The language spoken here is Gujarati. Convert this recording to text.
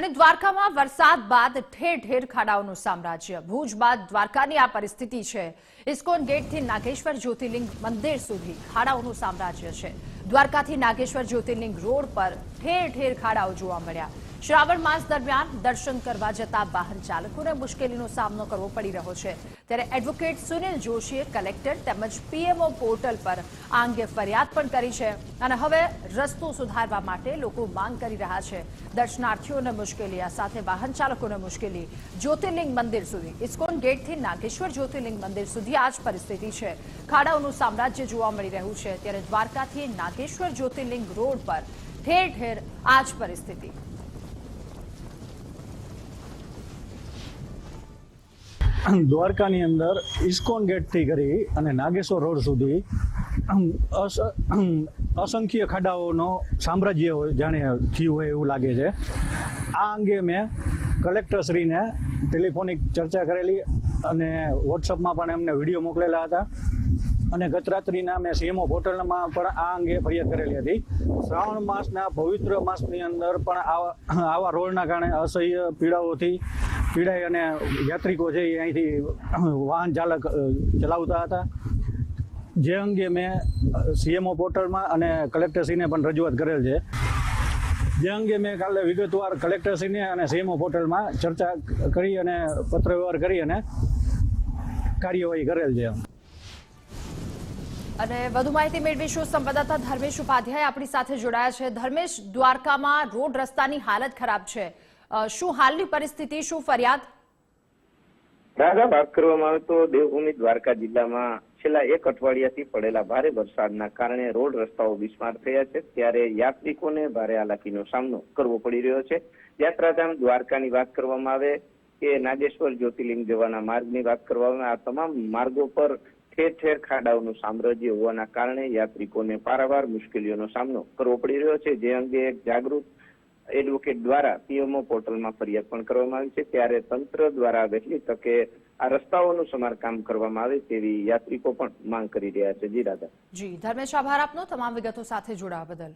અને દ્વારકામાં વરસાદ બાદ ઠેર ઠેર ખાડાઓનું સામ્રાજ્ય. ભુજ બાદ દ્વારકાની આ પરિસ્થિતિ છે. ઇસ્કોન ગેટથી નાગેશ્વર જ્યોતિર્લિંગ મંદિર સુધી ખાડાઓનું સામ્રાજ્ય છે. દ્વારકાથી નાગેશ્વર જ્યોતિર્લિંગ રોડ પર ઠેર ઠેર ખાડાઓ જોવા મળ્યા. શ્રાવણ માસ દરમિયાન દર્શન કરવા જતા વાહન ચાલકોને મુશ્કેલીનો સામનો કરવો પડી રહ્યો છે. ત્યારે એડવોકેટ સુનિલ જોશીએ કલેક્ટર તેમજ પીએમઓ પોર્ટલ પર આ અંગે ફરિયાદ પણ કરી છે અને હવે રસ્તો સુધારવા માટે લોકો માંગ કરી રહ્યા છે. દર્શનાર્થીઓને મુશ્કેલી, આ સાથે વાહન ચાલકોને મુશ્કેલી. જ્યોતિર્લિંગ મંદિર સુધી, ઇસ્કોન ગેટથી નાગેશ્વર જ્યોતિર્લિંગ મંદિર સુધી આ જ પરિસ્થિતિ છે. ખાડાઓનું સામ્રાજ્ય જોવા મળી રહ્યું છે. ત્યારે દ્વારકાથી નાગેશ્વર જ્યોતિર્લિંગ રોડ પર ઠેર ઠેર આ જ પરિસ્થિતિ. દ્વારકાની અંદર ઇસ્કોન ગેટથી કરી અને નાગેશ્વર રોડ સુધી અસંખ્ય ખાડાઓનો સામ્રાજ્ય જાણે થયું હોય એવું લાગે છે. આ અંગે મેં કલેક્ટરશ્રીને ટેલિફોનિક ચર્ચા કરેલી અને વોટ્સઅપમાં પણ એમને વીડિયો મોકલેલા હતા. અને ગત રાત્રિના મેં સીએમઓ પોર્ટલમાં પણ આ અંગે ફરિયાદ કરેલી હતી. શ્રાવણ માસના પવિત્ર માસની અંદર પણ આવા આવા રોડના કારણે અસહ્ય પીડાઓથી પીડાય અને યાત્રિકો છે એ અહીંથી વાહન ચાલક ચલાવતા હતા. જે અંગે મેં સીએમઓ પોર્ટલમાં અને કલેક્ટરશ્રીને પણ રજૂઆત કરેલ છે. જે અંગે મેં કાલે વિગતવાર કલેક્ટરશ્રીને અને સીએમઓ પોર્ટલમાં ચર્ચા કરી અને પત્ર વ્યવહાર કરી અને કાર્યવાહી કરેલ છે. અને વધુ માહિતી મેળવીશું સંવાદદાતા ધર્મેશ ઉપાધ્યાય આપણી સાથે જોડાયા છે. ધર્મેશ, દ્વારકામાં રોડ રસ્તાની હાલત ખરાબ છે. શું હાલની પરિસ્થિતિ, શું ફરિયાદ? રાજા વાત કરવામાં આવે તો દેવભૂમિ દ્વારકા જિલ્લામાં છેલ્લા એક અઠવાડિયાથી પડેલા ભારે વરસાદના કારણે રોડ રસ્તાઓ બિસ્માર થયા છે. ત્યારે યાત્રિકોને ભારે હાલાકીનો સામનો કરવો પડી રહ્યો છે. યાત્રાધામ દ્વારકાની વાત કરવામાં આવે કે નાગેશ્વર જ્યોતિર્લિંગ જવાના માર્ગની વાત કરવામાં આ તમામ માર્ગો પર ઠેર ઠેર ખાડાઓનું સામ્રાજ્ય હોવાના કારણે યાત્રિકોને પારાવાર મુશ્કેલીઓનો સામનો કરવો પડી રહ્યો છે. જે અંગે એક જાગૃત એડવોકેટ દ્વારા પીએમઓ પોર્ટલમાં ફરિયાદ પણ કરવામાં આવી છે. ત્યારે તંત્ર દ્વારા વહેલી તકે આ રસ્તાઓનું સમારકામ કરવામાં આવે તેવી યાત્રિકો પણ માંગ કરી રહ્યા છે. જી, રાધા. જી, ધર્મેશ, આભાર આપનો. તમામ વિગતો સાથે જોડાવા બદલ.